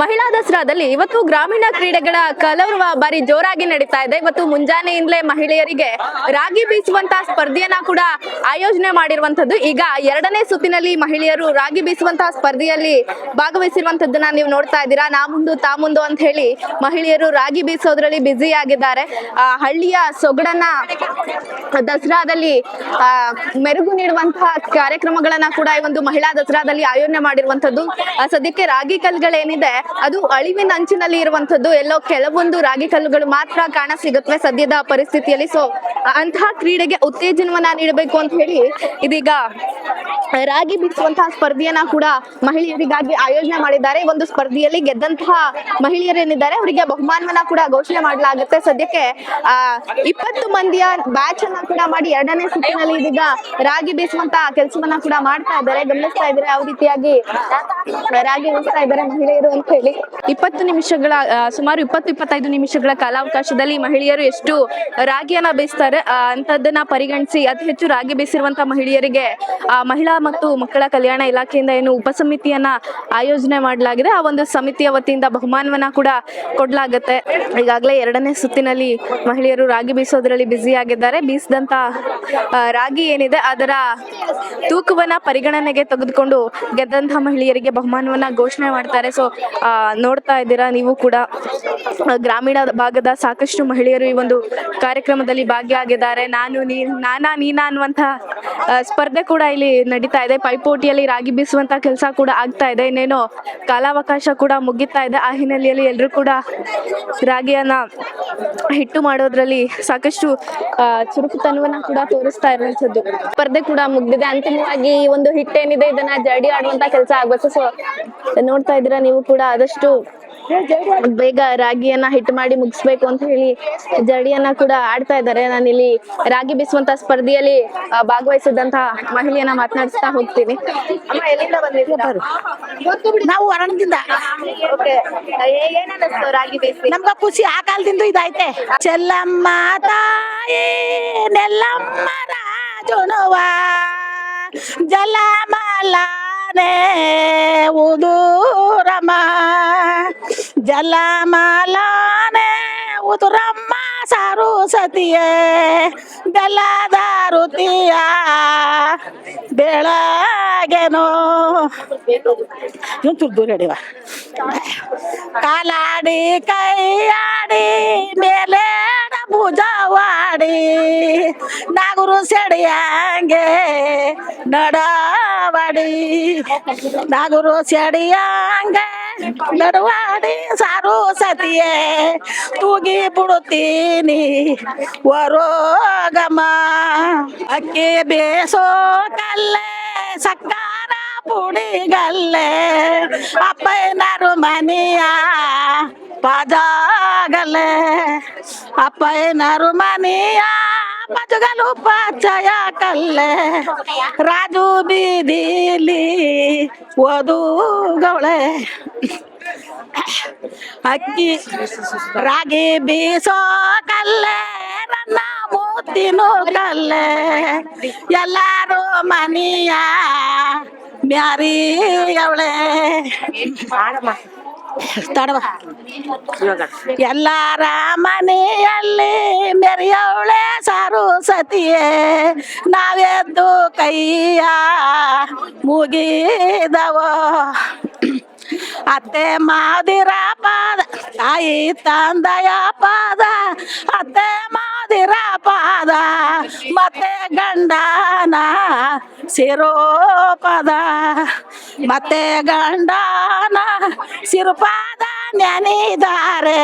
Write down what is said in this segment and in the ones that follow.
ಮಹಿಳಾ ದಸರಾದಲ್ಲಿ ಇವತ್ತು ಗ್ರಾಮೀಣ ಕ್ರೀಡೆಗಳ ಕಲರ್ವ ಬಾರಿ ಜೋರಾಗಿ ನಡೀತಾ ಇದೆ. ಇವತ್ತು ಮುಂಜಾನೆಯಿಂದಲೇ ಮಹಿಳೆಯರಿಗೆ ರಾಗಿ ಬೀಸುವಂತಹ ಸ್ಪರ್ಧೆಯನ್ನ ಕೂಡ ಆಯೋಜನೆ ಮಾಡಿರುವಂತದ್ದು ಈಗ ಎರಡನೇ ಸುತ್ತಿನಲ್ಲಿ ಮಹಿಳೆಯರು ರಾಗಿ ಬೀಸುವಂತಹ ಸ್ಪರ್ಧೆಯಲ್ಲಿ ಭಾಗವಹಿಸಿರುವಂತದ್ದನ್ನ ನೀವು ನೋಡ್ತಾ ಇದ್ದೀರಾ. ನಾ ಮುಂದು ತಾ ಮುಂದು ಅಂತ ಹೇಳಿ ಮಹಿಳೆಯರು ರಾಗಿ ಬೀಸೋದ್ರಲ್ಲಿ ಬ್ಯುಸಿ ಆಗಿದ್ದಾರೆ. ಆ, ಹಳ್ಳಿಯ ಸೊಗಡನ್ನ ದಸರಾದಲ್ಲಿ ಆ, ಮೆರುಗು ನೀಡುವಂತಹ ಕಾರ್ಯಕ್ರಮಗಳನ್ನ ಕೂಡ ಈ ಒಂದು ಮಹಿಳಾ ದಸರಾದಲ್ಲಿ ಆಯೋಜನೆ ಮಾಡಿರುವಂತದ್ದು ಸದ್ಯಕ್ಕೆ ರಾಗಿ ಕಲ್ಲುಗಳೇನಿದೆ ಅದು ಅಳಿವಿನ ಅಂಚಿನಲ್ಲಿ ಇರುವಂತದ್ದು ಎಲ್ಲೋ ಕೆಲವೊಂದು ರಾಗಿ ಕಲ್ಲುಗಳು ಮಾತ್ರ ಕಾಣ ಸಿಗುತ್ತವೆ ಸದ್ಯದ ಪರಿಸ್ಥಿತಿಯಲ್ಲಿ. ಸೊ ಅಂತಹ ಕ್ರೀಡೆಗೆ ಉತ್ತೇಜನವನ್ನ ನೀಡಬೇಕು ಅಂತ ಹೇಳಿ ಇದೀಗ ರಾಗಿ ಬಿಡಿಸುವಂತಹ ಸ್ಪರ್ಧೆಯನ್ನ ಕೂಡ ಮಹಿಳೆಯರಿಗಾಗಿ ಆಯೋಜನೆ ಮಾಡಿದ್ದಾರೆ. ಒಂದು ಸ್ಪರ್ಧೆಯಲ್ಲಿ ಗೆದ್ದಂತಹ ಮಹಿಳೆಯರೇನಿದ್ದಾರೆ ಅವರಿಗೆ ಬಹುಮಾನವನ್ನ ಕೂಡ ಘೋಷಣೆ ಮಾಡಲಾಗುತ್ತೆ. ಸದ್ಯಕ್ಕೆ ಆ ಇಪ್ಪತ್ತು ಮಂದಿಯ ಬ್ಯಾಚ್ ಅನ್ನ ಕೂಡ ಮಾಡಿ ಎರಡನೇ ಸುತ್ತಿನಲ್ಲಿ ಇದೀಗ ರಾಗಿ ಬೀಸುವಂತಹ ಕೆಲಸವನ್ನ ಕೂಡ ಮಾಡ್ತಾ ಇದ್ದಾರೆ. ಗಮನಿಸ್ತಾ ಇದ್ದಾರೆ ಯಾವ ರೀತಿಯಾಗಿ ರಾಗಿ ಬೀಸ್ತಾ ಇದ್ದಾರೆ ಮಹಿಳೆಯರು ಅಂತ ಹೇಳಿ? ಇಪ್ಪತ್ತು ನಿಮಿಷಗಳ ಸುಮಾರು ಇಪ್ಪತ್ತು ಇಪ್ಪತ್ತೈದು ನಿಮಿಷಗಳ ಕಾಲಾವಕಾಶದಲ್ಲಿ ಮಹಿಳೆಯರು ಎಷ್ಟು ರಾಗಿಯನ್ನ ಬೀಸ್ತಾರೆ ಆ, ಅಂತದನ್ನ ಪರಿಗಣಿಸಿ ಅತಿ ಹೆಚ್ಚು ರಾಗಿ ಬೀಸಿರುವಂತಹ ಮಹಿಳೆಯರಿಗೆ ಮಹಿಳಾ ಮತ್ತು ಮಕ್ಕಳ ಕಲ್ಯಾಣ ಇಲಾಖೆಯಿಂದ ಏನು ಉಪಸಮಿತಿಯನ್ನ ಆಯೋಜನೆ ಮಾಡಲಾಗಿದೆ. ಆ ಒಂದು ಸಮಿತಿಯ ವತಿಯಿಂದ ಬಹುಮಾನವನ್ನ ಕೂಡ ಕೊಡ್ಲಾಗತ್ತೆ. ಈಗಾಗಲೇ ಎರಡನೇ ಸುತ್ತಿನಲ್ಲಿ ಮಹಿಳೆಯರು ರಾಗಿ ಬೀಸೋದ್ರಲ್ಲಿ ಬ್ಯುಸಿ ಆಗಿದ್ದಾರೆ. ಬೀಸಿದಂತ ರಾಗಿ ಏನಿದೆ ಅದರ ತೂಕವನ್ನ ಪರಿಗಣನೆಗೆ ತೆಗೆದುಕೊಂಡು ಗೆದ್ದಂತಹ ಮಹಿಳೆಯರಿಗೆ ಬಹುಮಾನವನ್ನ ಘೋಷಣೆ ಮಾಡ್ತಾರೆ. ಸೊ ನೋಡ್ತಾ ಇದ್ದೀರಾ ನೀವು ಕೂಡ ಗ್ರಾಮೀಣ ಭಾಗದ ಸಾಕಷ್ಟು ಮಹಿಳೆಯರು ಈ ಒಂದು ಕಾರ್ಯಕ್ರಮದಲ್ಲಿ ಭಾಗಿಯಾಗಿದ್ದಾರೆ. ನಾನು ನೀ, ನಾನಾ ನೀನಾ ಅನ್ನುವಂತಹ ಸ್ಪರ್ಧೆ ಕೂಡ ಇಲ್ಲಿ ನಡೀತಾ ಇದೆ. ಪೈಪೋಟಿಯಲ್ಲಿ ರಾಗಿ ಬೀಸುವಂತ ಕೆಲಸ ಕೂಡ ಆಗ್ತಾ ಇದೆ. ಇನ್ನೇನು ಕಾಲಾವಕಾಶ ಕೂಡ ಮುಗಿತಾ ಇದೆ. ಆ ಹಿನ್ನೆಲೆಯಲ್ಲಿ ಎಲ್ಲರೂ ಕೂಡ ರಾಗಿಯನ್ನ ಹಿಟ್ಟು ಮಾಡೋದ್ರಲ್ಲಿ ಸಾಕಷ್ಟು ಚುರುಕುತನವನ್ನ ಕೂಡ ತೋರಿಸ್ತಾ ಇರುವಂತದ್ದು ಸ್ಪರ್ಧೆ ಕೂಡ ಮುಗ್ದಿದೆ. ಅಂತಿಮವಾಗಿ ಈ ಒಂದು ಹಿಟ್ಟೇನಿದೆ ಇದನ್ನ ಜಡಿ ಆಡುವಂತ ಕೆಲಸ ಆಗ್ಬೇಕು. ಸೊ ನೋಡ್ತಾ ಇದ್ದೀರಾ ನೀವು ಕೂಡ ಆದಷ್ಟು ಬೇಗ ರಾಗಿಯನ್ನ ಹಿಟ್ ಮಾಡಿ ಮುಗಿಸ್ಬೇಕು ಅಂತ ಹೇಳಿ ಜಡಿಯನ್ನ ಕೂಡ ಆಡ್ತಾ ಇದ್ದಾರೆ. ನಾನು ಇಲ್ಲಿ ರಾಗಿ ಬಿಸುವಂತ ಸ್ಪರ್ಧೆಯಲ್ಲಿ ಭಾಗವಹಿಸಿದಂತಹ ಮಹಿಳೆಯನ್ನ ಮಾತನಾಡಿಸ್ತಾ ಹೋಗ್ತೀನಿ. ಅಮ್ಮ ಎಲ್ಲಿಂದ ಬಂದಿದ್ದೀರಾ? ನಾವು ರಾಗಿ ಬೀಸಿ ನಮ್ಗ ಖುಷಿ ಆ ಕಾಲದಿಂದ ಇದೈತೆ ಚೆಲ್ಲಮ್ಮ ತಾಯಿ ನೆಲ್ಲಮ್ಮ ರಾಜುಣವ ಜಲಮಲಾನೆ ಉದೂರಮ್ಮ ಜಲಮಲಾನೆ ಉದುರಮ್ಮ ಸಾರು ಸತಿಯೇ ಬೆಲ್ಲದಾರುತಿಯ ಬೆಳಗೆನೋ ಚೂರು ದೂರ ಹಿಡಿವ ಕಾಲಾಡಿ ಕೈಯಾಡಿ ಮೇಲೆ ಭುಜವಾಡಿ ನಾಗುರು ಸೆಡಿಯಂಗೆ ನಡವಾಡಿ ನಾಗುರು ಸೆಡಿಯಂಗೆ ನಡವಾಡಿ ಸಾರು ಸತಿಯೇ ತೂಗಿ ಬಿಡುತ್ತೀನಿ ವರೋಗಮ. ಅಕ್ಕಿ ಬೇಸೋ ಕಲ್ಲೆ, ಸಕ್ಕಾರ ಪುಡಿಗಲ್ಲೇ, ಅಪ್ಪಯ್ಯನರು ಮನೆಯ ಪಜಾಗಲೆ ಮನೆಯ ಪಜಗಲು ಪಚ್ಚಯ ಕಲ್ಲೆ. ರಾಜು ಬೀದಿಲಿ ಓದುಗವಳೆ ಅಕ್ಕಿ ರಾಗಿ ಬೀಸೋ ಕಲ್ಲೆ, ನನ್ನ ಮೂತಿನೂ ಕಲ್ಲೆ. ಎಲ್ಲಾರು ಮನಿಯ ಮ್ಯಾರಿ ಅವಳೆ. ತಡವ ಎಲ್ಲಾರ ಮನೆಯಲ್ಲಿ ಮೆರೆಯವಳೆ ಸಾರು ಸತಿಯೇ. ನಾವೆದ್ದು ಕೈಯ ಮುಗಿದವೋ. ಅತ್ತೆ ಮಾದಿರ ಪಾದ, ತಾಯಿ ತಂದಯ ಪಾದ, ಅತ್ತೆ ಪಾದ ಮತ್ತೆ ಗಂಡನ ಸಿರೋಪದ ಮತ್ತೆ ಗಂಡನ ಸಿರುಪಾದ ನೆನೆದಾರೆ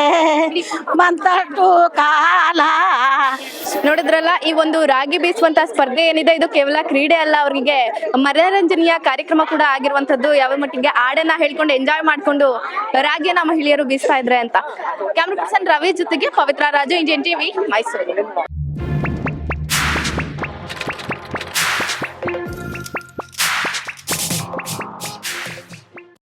ಮಂತಟ್ಟು ಕಾಲ ನೋಡಿದ್ರಲ್ಲ, ಈ ಒಂದು ರಾಗಿ ಬೀಸುವಂತ ಸ್ಪರ್ಧೆ ಏನಿದೆ, ಇದು ಕೇವಲ ಕ್ರೀಡೆ ಅಲ್ಲ, ಅವರಿಗೆ ಮನರಂಜನೆಯ ಕಾರ್ಯಕ್ರಮ ಕೂಡ ಆಗಿರುವಂತದ್ದು ಯಾವ ಮಟ್ಟಿಗೆ ಹಾಡನ್ನ ಹೇಳ್ಕೊಂಡು ಎಂಜಾಯ್ ಮಾಡ್ಕೊಂಡು ರಾಗಿಯನ್ನ ಮಹಿಳೆಯರು ಬೀಸ್ತಾ ಇದ್ರೆ ಅಂತ. ಕ್ಯಾಮ್ರಾ ಪರ್ಸನ್ ರವಿ ಜೊತೆಗೆ ಪವಿತ್ರ ರಾಜು ಇಂಜಿನ್ ಟಿವಿ ಮೈಸೂರು